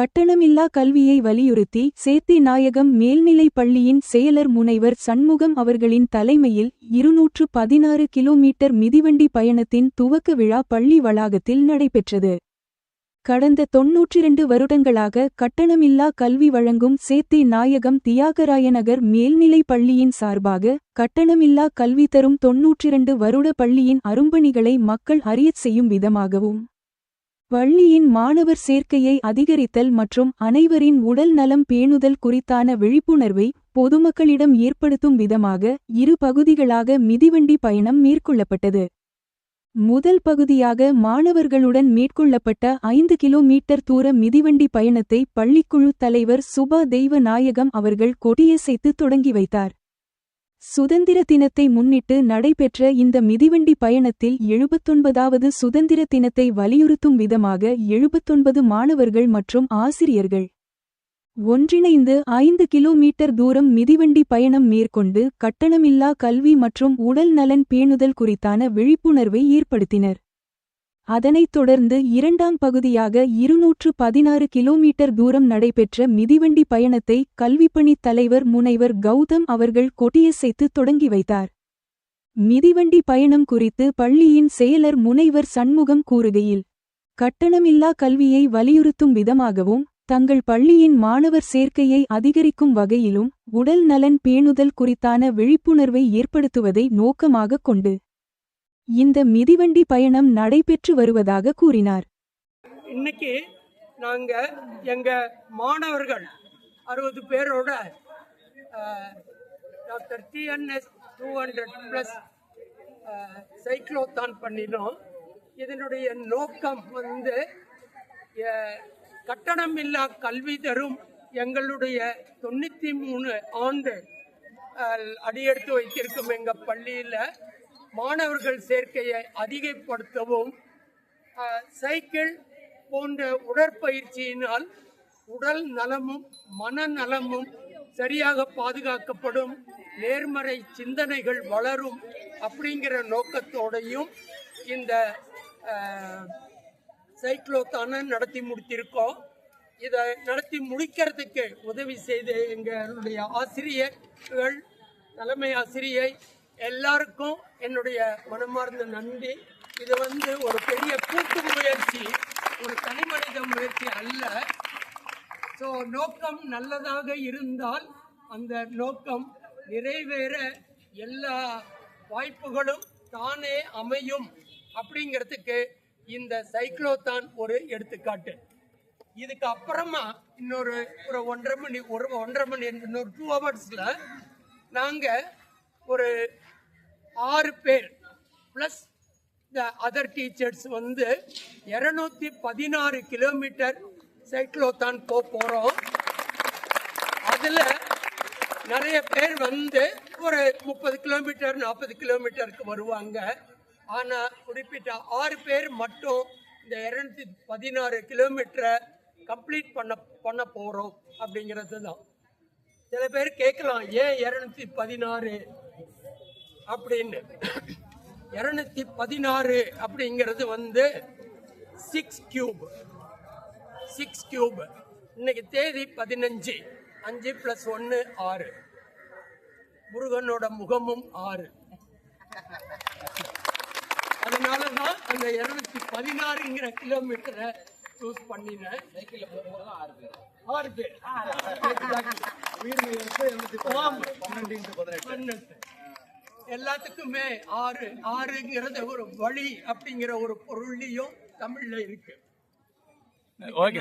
கட்டணமில்லா கல்வியை வலியுறுத்தி சேத்தி நாயகம் மேல்நிலைப் பள்ளியின் செயலர் முனைவர் சண்முகம் அவர்களின் தலைமையில் இருநூற்று பதினாறு கிலோமீட்டர் மிதிவண்டி பயணத்தின் துவக்க விழா பள்ளி வளாகத்தில் நடைபெற்றது. கடந்த தொன்னூற்றிரண்டு வருடங்களாக கட்டணமில்லா கல்வி வழங்கும் சேத்தி நாயகம் தியாகராயநகர் மேல்நிலைப் பள்ளியின் சார்பாக கட்டணமில்லா கல்வி தரும் தொன்னூற்றிரண்டு வருட பள்ளியின் அரும்பணிகளை மக்கள் அறியச் செய்யும் விதமாகவும் பள்ளியின் மாணவர் சேர்க்கையை அதிகரித்தல் மற்றும் அனைவரின் உடல் நலம் பேணுதல் குறித்தான விழிப்புணர்வை பொதுமக்களிடம் ஏற்படுத்தும் விதமாக இரு பகுதிகளாக மிதிவண்டி பயணம் மேற்கொள்ளப்பட்டது. முதல் பகுதியாக மாணவர்களுடன் மேற்கொள்ளப்பட்ட ஐந்து கிலோமீட்டர் தூர மிதிவண்டி பயணத்தை பள்ளிக்குழு தலைவர் சுபா தெய்வ நாயகம் அவர்கள் கொடியசைத்து தொடங்கி வைத்தார். சுதந்திர தினத்தை முன்னிட்டு நடைபெற்ற இந்த மிதிவண்டி பயணத்தில் எழுபத்தொன்பதாவது சுதந்திர தினத்தை வலியுறுத்தும் விதமாக எழுபத்தொன்பது மாணவர்கள் மற்றும் ஆசிரியர்கள். ஒன்றிணைந்து ஐந்து கிலோமீட்டர் தூரம் மிதிவண்டி பயணம் மேற்கொண்டு கட்டணமில்லா கல்வி மற்றும் உடல் நலன் பேணுதல் குறித்தான விழிப்புணர்வை ஏற்படுத்தினர். அதனைத் தொடர்ந்து இரண்டாம் பகுதியாக இருநூற்று பதினாறு கிலோமீட்டர் தூரம் நடைபெற்ற மிதிவண்டி பயணத்தை கல்விப்பணித் தலைவர் முனைவர் கௌதம் அவர்கள் கொட்டியசைத்து தொடங்கி வைத்தார். மிதிவண்டி பயணம் குறித்து பள்ளியின் செயலர் முனைவர் சண்முகம் கூறுகையில் கட்டணமில்லா கல்வியை வலியுறுத்தும் விதமாகவும் தங்கள் பள்ளியின் மாணவர் சேர்க்கையை அதிகரிக்கும் வகையிலும் உடல் நலன் பேணுதல் குறித்தான விழிப்புணர்வை ஏற்படுத்துவதை நோக்கமாகக் கொண்டு இந்த மிதிவண்டி பயணம் நடைபெற்று வருவதாக கூறினார். இன்னைக்கு நாங்கள் எங்கள் மாணவர்கள் அறுபது பேரோட doctor DNS two hundred plus cyclothon பண்ணினோம். இதனுடைய நோக்கம் வந்து கட்டணமில்லா கல்வி தரும் எங்களுடைய தொண்ணூற்றி மூணு ஆண்டு அடியெடுத்து வைத்திருக்கும் எங்கள் பள்ளியில் மாணவர்கள் சேர்க்கையை அதிகப்படுத்தவும் சைக்கிள் போன்ற உடற்பயிற்சியினால் உடல் நலமும் மனநலமும் சரியாக பாதுகாக்கப்படும் நேர்மறை சிந்தனைகள் வளரும் அப்படிங்கிற நோக்கத்தோடையும் இந்த அஹ், நடத்தி முடித்திருக்கோம். இதை நடத்தி முடிக்கிறதுக்கு உதவி செய்த எங்களுடைய ஆசிரியர்கள் தலைமை ஆசிரியை எல்லாருக்கும் என்னுடைய மனமார்ந்த நன்றி. இது வந்து ஒரு பெரிய கூட்டு முயற்சி ஒரு தனிமனித முயற்சி அல்ல. ஸோ நோக்கம் நல்லதாக இருந்தால் அந்த நோக்கம் நிறைவேற எல்லா வாய்ப்புகளும் தானே அமையும் அப்படிங்கிறதுக்கு இந்த சைக்ளோத்தான் ஒரு எடுத்துக்காட்டு. இதுக்கு அப்புறமா இன்னொரு ஒரு ஒன்றரை மணி ஒரு ஒன்றரை மணி இன்னொரு டூ ஹவர்ஸில் நாங்கள் ஒரு ஆறு பேர் ப்ளஸ் இந்த அதர் டீச்சர்ஸ் வந்து இரநூத்தி பதினாறு கிலோமீட்டர் சைக்ளோத்தான் போக போகிறோம் அதில் நிறைய பேர் வந்து ஒரு முப்பது கிலோமீட்டர் நாற்பது கிலோமீட்டருக்கு வருவாங்க. ஆனால் குறிப்பிட்ட ஆறு பேர் மட்டும் இந்த இரநூத்தி பதினாறு கிலோமீட்டரை கம்ப்ளீட் பண்ண பண்ண போகிறோம் அப்படிங்கிறது தான் சில பேர் கேட்கலாம் ஏன் இரநூத்தி பதினாறு அப்படின்னு. இரநூத்தி பதினாறு அப்படிங்கிறது வந்து சிக்ஸ் கியூப் சிக்ஸ் கியூப் இன்னைக்கு தேதி பதினஞ்சு. அஞ்சு ப்ளஸ் ஒன்று ஆறு. முருகனோட முகமும் ஆறு. அதனால தான் அந்த இருநூத்தி பதினாறுங்கிற கிலோமீட்டரை சூஸ் பண்ணினேன். ஆறு பேர். ஆமா. பன்னெண்டு. எல்லாத்துக்குமே ஆறு ஆறுங்கிறது ஒரு வழி அப்படிங்கிற ஒரு பொருள்லையும் தமிழ்ல இருக்கு. ஓகே